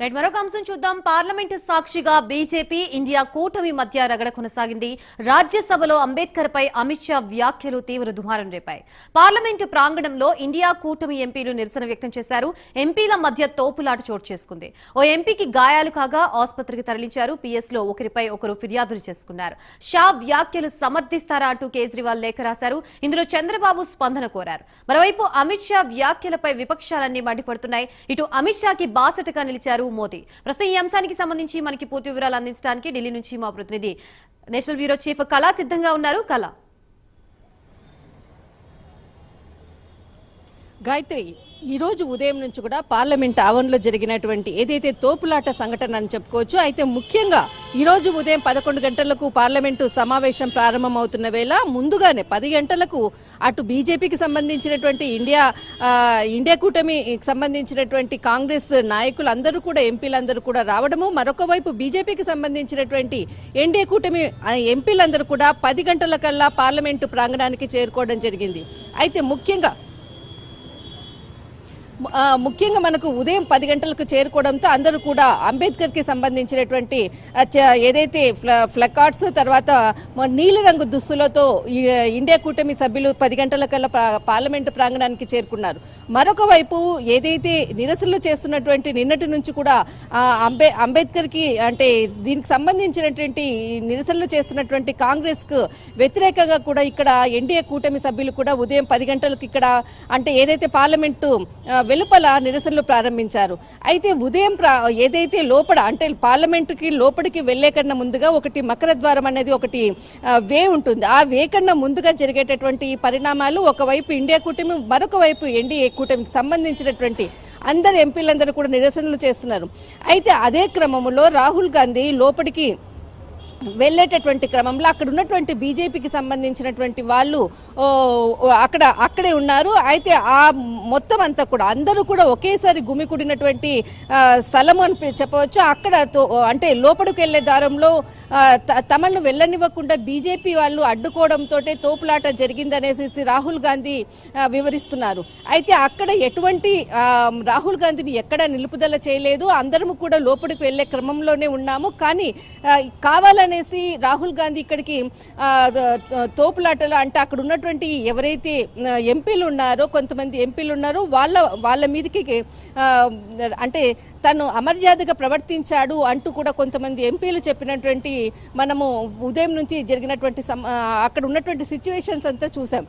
Right మరొక అంశం చూద్దాం. పార్లమెంటు సాక్షిగా బీజేపీ ఇండియా కూటమి మధ్య రగడ కొనసాగింది. రాజ్యసభలో అంబేద్కర్ పై అమిత్ షా వ్యాఖ్యలు తీవ్ర దుమారం రేపాయి. పార్లమెంటు ప్రాంగణంలో ఇండియా కూటమి ఎంపీలు నిరసన వ్యక్తం చేశారు. ఎంపీల మధ్య తోపులాట చోటు చేసుకుంది. ఓ ఎంపీకి గాయాలు కాగా ఆసుపత్రికి తరలించారు. పిఎస్లో ఒకరిపై ఒకరు ఫిర్యాదులు చేసుకున్నారు. షా వ్యాఖ్యలు సమర్థిస్తారా అంటూ కేజ్రీవాల్ లేఖ రాశారు. ఇందులో చంద్రబాబు స్పందన కోరారు. మరోవైపు అమిత్ షా వ్యాఖ్యలపై విపక్షాలన్నీ మండిపడుతున్నాయి. ఇటు అమిత్ షాకి బాసటగా నిలిచారు మోదీ. ప్రస్తుతం ఈ అంశానికి సంబంధించి మనకి పూర్తి వివరాలు అందించడానికి ఢిల్లీ నుంచి మా ప్రతినిధి నేషనల్ బ్యూరో చీఫ్ కళా సిద్ధంగా ఉన్నారు. కళ. గాయత్రి ఈరోజు ఉదయం నుంచి కూడా పార్లమెంట్ ఆవరణలో జరిగినటువంటి ఏదైతే తోపులాట సంఘటన అని చెప్పుకోవచ్చు అయితే ముఖ్యంగా ఈరోజు ఉదయం పదకొండు గంటలకు పార్లమెంటు సమావేశం ప్రారంభమవుతున్న వేళ ముందుగానే పది గంటలకు అటు బీజేపీకి సంబంధించినటువంటి ఇండియా ఇండియా కూటమికి సంబంధించినటువంటి కాంగ్రెస్ నాయకులు అందరూ కూడా ఎంపీలందరూ కూడా రావడము మరొక వైపు బీజేపీకి సంబంధించినటువంటి ఎన్డీఏ కూటమి ఎంపీలందరూ కూడా పది గంటల కల్లా పార్లమెంటు ప్రాంగణానికి చేరుకోవడం జరిగింది. అయితే ముఖ్యంగా ముఖ్యంగా మనకు ఉదయం పది గంటలకు చేరుకోవడంతో అందరూ కూడా అంబేద్కర్కి సంబంధించినటువంటి ఏదైతే ఫ్ల- ఫ్లకార్డ్స్ తర్వాత నీలిరంగు దుస్తులతో ఇండియా కూటమి సభ్యులు పది గంటల కల్లా పార్లమెంటు ప్రాంగణానికి చేరుకున్నారు. మరొక వైపు ఏదైతే నిరసనలు చేస్తున్నటువంటి నిన్నటి నుంచి కూడా అంబే అంబేద్కర్కి అంటే దీనికి సంబంధించినటువంటి నిరసనలు చేస్తున్నటువంటి కాంగ్రెస్కు వ్యతిరేకంగా కూడా ఇక్కడ ఎన్డీఏ కూటమి సభ్యులు కూడా ఉదయం పది గంటలకు ఇక్కడ అంటే ఏదైతే పార్లమెంటు వెలుపల నిరసనలు ప్రారంభించారు. అయితే ఉదయం ప్రా- ఏదైతే లోపల అంటే పార్లమెంటుకి లోపలికి వెళ్ళే కన్నా ముందుగా ఒకటి మకర ద్వారం అనేది ఒకటి వే ఉంటుంది. ఆ వే కన్నా ముందుగా జరిగేటటువంటి పరిణామాలు ఒకవైపు ఇండియా కూటమి మరొక వైపు ఎన్డీఏ కూటమికి సంబంధించినటువంటి అందరు ఎంపీలందరూ కూడా నిరసనలు చేస్తున్నారు. అయితే అదే క్రమంలో రాహుల్ గాంధీ లోపలికి వెళ్ళేటటువంటి క్రమంలో అక్కడ ఉన్నటువంటి బీజేపీకి సంబంధించినటువంటి వాళ్ళు అక్కడ అక్కడే ఉన్నారు. అయితే ఆ మొత్తం అంతా కూడా అందరూ కూడా ఒకేసారి గుమికూడినటువంటి స్థలం అని చెప్పవచ్చు. అక్కడ తో- అంటే లోపలికి వెళ్ళే దారంలో తమను వెళ్ళనివ్వకుండా బీజేపీ వాళ్ళు అడ్డుకోవడంతో తోపులాట జరిగిందనేసి రాహుల్ గాంధీ వివరిస్తున్నారు. అయితే అక్కడ ఎటువంటి రాహుల్ గాంధీని ఎక్కడ నిలుపుదల చేయలేదు. అందరము కూడా లోపలికి వెళ్ళే క్రమంలోనే ఉన్నాము. కానీ కావాలనే కావాలనేసి రాహుల్ గాంధీ ఇక్కడికి తోపులాటలు అంటే అక్కడ ఉన్నటువంటి ఎవరైతే ఎంపీలు ఉన్నారో కొంతమంది ఎంపీలు ఉన్నారో వాళ్ళ వాళ్ళ మీదకి అంటే తను అమర్యాదగా ప్రవర్తించాడు అంటూ కూడా కొంతమంది ఎంపీలు చెప్పినటువంటి మనము ఉదయం నుంచి జరిగినటువంటి అక్కడ ఉన్నటువంటి సిచ్యువేషన్స్ అంతా చూసాం.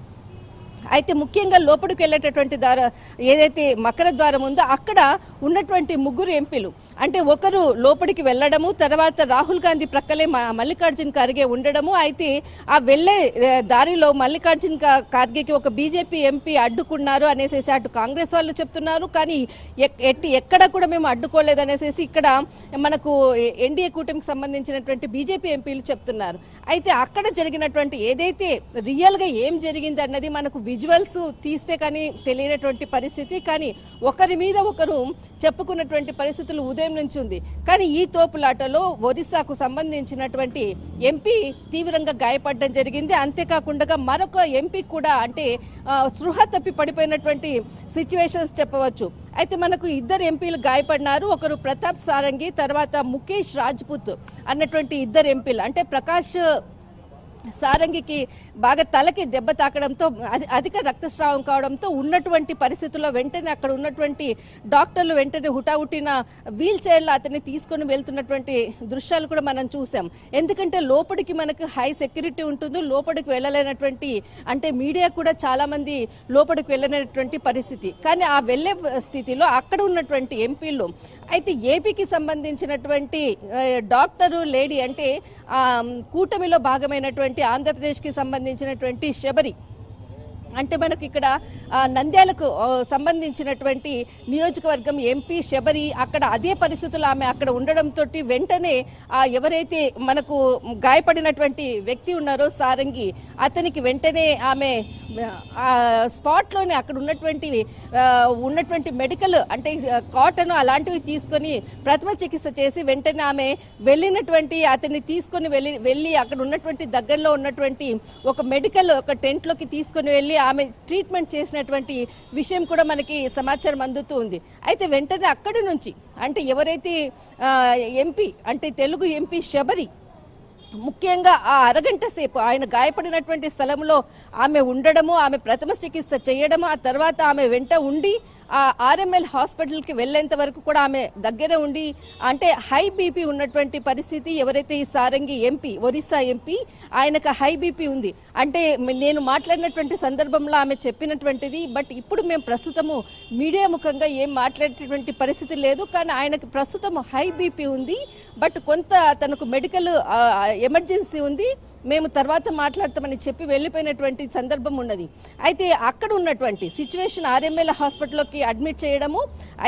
అయితే ముఖ్యంగా లోపలికి వెళ్ళేటటువంటి దార ఏదైతే మకర ద్వారం ఉందో అక్కడ ఉన్నటువంటి ముగ్గురు ఎంపీలు. అంటే ఒకరు లోపలికి వెళ్ళడము తర్వాత రాహుల్ గాంధీ ప్రక్కలే మల్లికార్జున్ ఖార్గే ఉండడము అయితే ఆ వెళ్ళే దారిలో మల్లికార్జున్ ఖార్గేకి ఒక బీజేపీ ఎంపీ అడ్డుకున్నారు అనేసి అటు కాంగ్రెస్ వాళ్ళు చెప్తున్నారు. కానీ ఎక్- ఎట్టి ఎక్కడ కూడా మేము అడ్డుకోలేదు అనేసి ఇక్కడ మనకు ఎన్డీఏ కూటమికి సంబంధించినటువంటి బీజేపీ ఎంపీలు చెప్తున్నారు. అయితే అక్కడ జరిగినటువంటి ఏదైతే రియల్గా ఏం జరిగింది అన్నది మనకు విజువల్స్ తీస్తే కానీ తెలియనటువంటి పరిస్థితి కానీ ఒకరి మీద ఒకరు చెప్పుకున్నటువంటి పరిస్థితులు ఉదయం నుంచి ఉంది. కానీ ఈ తోపులాటలో ఒరిస్సాకు సంబంధించినటువంటి ఎంపీ తీవ్రంగా గాయపడడం జరిగింది. అంతేకాకుండా మరొక ఎంపీ కూడా అంటే సృహ స్పృహ తప్పి పడిపోయినటువంటి సిచ్యువేషన్స్ చెప్పవచ్చు. అయితే మనకు ఇద్దరు ఎంపీలు గాయపడినారు. ఒకరు ప్రతాప్ సారంగి తర్వాత ముఖేష్ రాజ్పుత్ అన్నటువంటి ఇద్దరు ఎంపీలు. అంటే ప్రకాష్ సారంగికి బాగా తలకి దెబ్బ తాకడంతో అధిక రక్తస్రావం కావడంతో ఉన్నటువంటి పరిస్థితుల్లో వెంటనే అక్కడ ఉన్నటువంటి డాక్టర్లు వెంటనే హుటాహుటిన వీల్ చైర్లో అతన్ని తీసుకొని వెళ్తున్నటువంటి దృశ్యాలు కూడా మనం చూసాం ఎందుకంటే లోపలికి మనకు హై సెక్యూరిటీ ఉంటుంది లోపలికి వెళ్ళలేనటువంటి అంటే మీడియా కూడా చాలా మంది లోపలికి వెళ్ళలేనటువంటి పరిస్థితి. కానీ ఆ వెళ్ళే స్థితిలో అక్కడ ఉన్నటువంటి ఎంపీలు అయితే ఏపీకి సంబంధించినటువంటి డాక్టరు లేడీ అంటే కూటమిలో భాగమైనటువంటి ఆంధ్రప్రదేశ్కి సంబంధించినటువంటి శబరి అంటే మనకు ఇక్కడ ఆ, నంద్యాలకు సంబంధించినటువంటి నియోజకవర్గం ఎంపీ శబరి అక్కడ అదే పరిస్థితులు ఆమె అక్కడ ఉండడంతో వెంటనే ఆ ఎవరైతే మనకు గాయపడినటువంటి వ్యక్తి ఉన్నారో సారంగి అతనికి వెంటనే ఆమె ఆ స్పాట్లోనే అక్కడ ఉన్నటువంటి ఉన్నటువంటి మెడికల్ అంటే కాటన్ అలాంటివి తీసుకొని ప్రథమ చికిత్స చేసి వెంటనే ఆమె వెళ్ళినటువంటి అతన్ని తీసుకొని వెళ్ళి వెళ్ళి అక్కడ ఉన్నటువంటి దగ్గరలో ఉన్నటువంటి ఒక మెడికల్ ఒక టెంట్లోకి తీసుకొని వెళ్ళి ఆమె ట్రీట్మెంట్ చేసినటువంటి విషయం కూడా మనకి సమాచారం అందుతూ ఉంది. అయితే వెంటనే అక్కడి నుంచి అంటే ఎవరైతే ఎంపీ అంటే తెలుగు ఎంపీ శబరి ముఖ్యంగా ఆ అరగంట సేపు ఆయన గాయపడినటువంటి స్థలంలో ఆమె ఉండడము ఆమె ప్రథమ చికిత్స చేయడము ఆ తర్వాత ఆమె వెంట ఉండి ఆ ఆర్ఎంఎల్ హాస్పిటల్కి వెళ్ళేంత వరకు కూడా ఆమె దగ్గర ఉండి అంటే హై బీపీ ఉన్నటువంటి పరిస్థితి ఎవరైతే ఈ సారంగి ఎంపీ ఒరిస్సా ఎంపీ ఆయనకు హై బీపీ ఉంది. అంటే నేను మాట్లాడినటువంటి సందర్భంలో ఆమె చెప్పినటువంటిది బట్ ఇప్పుడు మేము ప్రస్తుతము మీడియా ముఖంగా ఏం మాట్లాడేటువంటి పరిస్థితి లేదు. కానీ ఆయనకు ప్రస్తుతం హై బీపీ ఉంది. బట్ కొంత తనకు మెడికల్ ఎమర్జెన్సీ ఉంది మేము తర్వాత మాట్లాడతామని చెప్పి వెళ్ళిపోయినటువంటి సందర్భం ఉన్నది. అయితే అక్కడ ఉన్నటువంటి సిచ్యువేషన్ ఆర్ఎంఎల్ హాస్పిటల్లోకి అడ్మిట్ చేయడము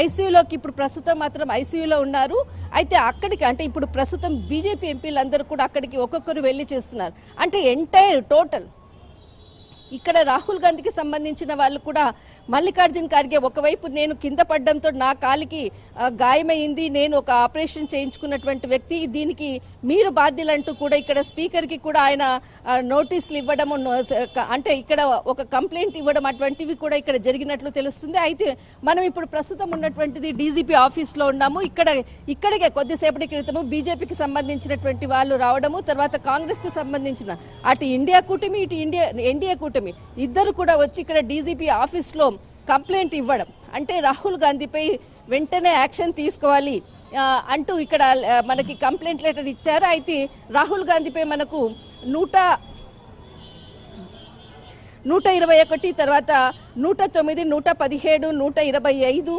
ఐసీయూలోకి ఇప్పుడు ప్రస్తుతం మాత్రం ఐసీయూలో ఉన్నారు. అయితే అక్కడికి అంటే ఇప్పుడు ప్రస్తుతం బీజేపీ ఎంపీలందరూ కూడా అక్కడికి ఒక్కొక్కరు వెళ్ళి చేస్తున్నారు. అంటే ఎంటైర్ టోటల్ ఇక్కడ రాహుల్ గాంధీకి సంబంధించిన వాళ్ళు కూడా మల్లికార్జున్ ఖార్గే ఒకవైపు నేను కింద పడడంతో నా కాలికి గాయమైంది నేను ఒక ఆపరేషన్ చేయించుకున్నటువంటి వ్యక్తి. దీనికి మీరు బాధ్యులంటూ కూడా ఇక్కడ స్పీకర్కి కూడా ఆయన నోటీసులు ఇవ్వడము అంటే ఇక్కడ ఒక కంప్లైంట్ ఇవ్వడం అటువంటివి కూడా ఇక్కడ జరిగినట్లు తెలుస్తుంది. అయితే మనం ఇప్పుడు ప్రస్తుతం ఉన్నటువంటిది డీజీపీ ఆఫీస్లో ఉన్నాము. ఇక్కడ ఇక్కడికే కొద్దిసేపటి క్రితము బీజేపీకి సంబంధించినటువంటి వాళ్ళు రావడము తర్వాత కాంగ్రెస్కి సంబంధించిన అటు ఇండియా కూటమి ఇటు ఇండియా ఎన్డీఏ కూటమి ఇద్దరు కూడా వచ్చి ఇక్కడ డీజీపీ ఆఫీస్లో కంప్లైంట్ ఇవ్వడం. అంటే రాహుల్ గాంధీపై వెంటనే యాక్షన్ తీసుకోవాలి అంటూ ఇక్కడ మనకి కంప్లైంట్ లెటర్ ఇచ్చారు. అయితే రాహుల్ గాంధీపై మనకు నూట నూట ఇరవై ఒకటి తర్వాత నూట తొమ్మిది నూట పదిహేడు నూట ఇరవై ఐదు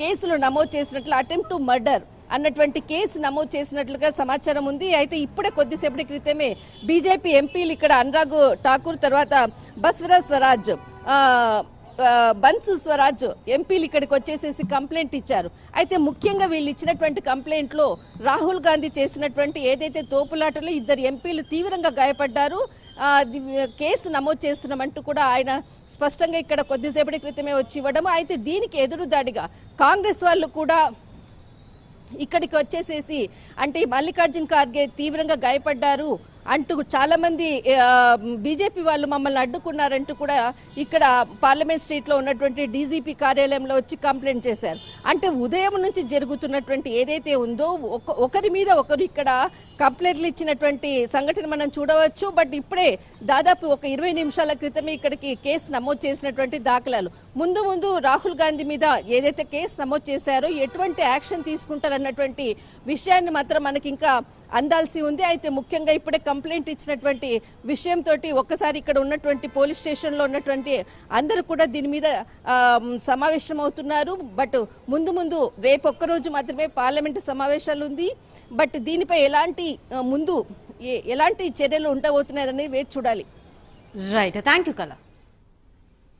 కేసులు నమోదు చేసినట్లు అటెంప్ట్ టు మర్డర్ అన్నటువంటి కేసు నమోదు చేసినట్లుగా సమాచారం ఉంది. అయితే ఇప్పుడే కొద్దిసేపటి క్రితమే బీజేపీ ఎంపీలు ఇక్కడ అనురాగ్ ఠాకూర్ తర్వాత బస్వరా స్వరాజ్ బన్సు స్వరాజ్ ఎంపీలు ఇక్కడికి వచ్చేసేసి కంప్లైంట్ ఇచ్చారు. అయితే ముఖ్యంగా వీళ్ళు ఇచ్చినటువంటి కంప్లైంట్లో రాహుల్ గాంధీ చేసినటువంటి ఏదైతే తోపులాటలో ఇద్దరు ఎంపీలు తీవ్రంగా గాయపడ్డారు కేసు నమోదు చేస్తున్నామంటూ కూడా ఆయన స్పష్టంగా ఇక్కడ కొద్దిసేపటి క్రితమే వచ్చి ఇవ్వడం అయితే దీనికి ఎదురుదాడిగా కాంగ్రెస్ వాళ్ళు కూడా ఇక్కడికి వచ్చేసేసి అంటే మల్లికార్జున్ ఖార్గే తీవ్రంగా గాయపడ్డారు. అంటూ చాలామంది బీజేపీ వాళ్ళు మమ్మల్ని అడ్డుకున్నారంటూ కూడా ఇక్కడ పార్లమెంట్ స్ట్రీట్లో ఉన్నటువంటి డీజీపీ కార్యాలయంలో వచ్చి కంప్లైంట్ చేశారు. అంటే ఉదయం నుంచి జరుగుతున్నటువంటి ఏదైతే ఉందో ఒక- ఒకరి మీద ఒకరు ఇక్కడ కంప్లైంట్లు ఇచ్చినటువంటి సంఘటన మనం చూడవచ్చు. బట్ ఇప్పుడే దాదాపు ఒక ఇరవై నిమిషాల క్రితమే ఇక్కడికి కేసు నమోదు చేసినటువంటి దాఖలాలు. ముందు ముందు రాహుల్ గాంధీ మీద ఏదైతే కేసు నమోదు చేశారో ఎటువంటి యాక్షన్ తీసుకుంటారన్నటువంటి విషయాన్ని మాత్రం మనకి ఇంకా అందాల్సి ఉంది. అయితే ముఖ్యంగా ఇప్పుడే కంప్లైంట్ ఇచ్చినటువంటి విషయంతో ఒక్కసారి ఇక్కడ ఉన్నటువంటి పోలీస్ స్టేషన్లో ఉన్నటువంటి అందరూ కూడా దీని మీద సమావేశం అవుతున్నారు. బట్ ముందు ముందు రేపు ఒక్కరోజు మాత్రమే పార్లమెంటు సమావేశాలు ఉంది. బట్ దీనిపై ఎలాంటి ముందు ఎలాంటి చర్యలు ఉండబోతున్నాయని వేచి చూడాలి. రైట్ థ్యాంక్ యూ కళ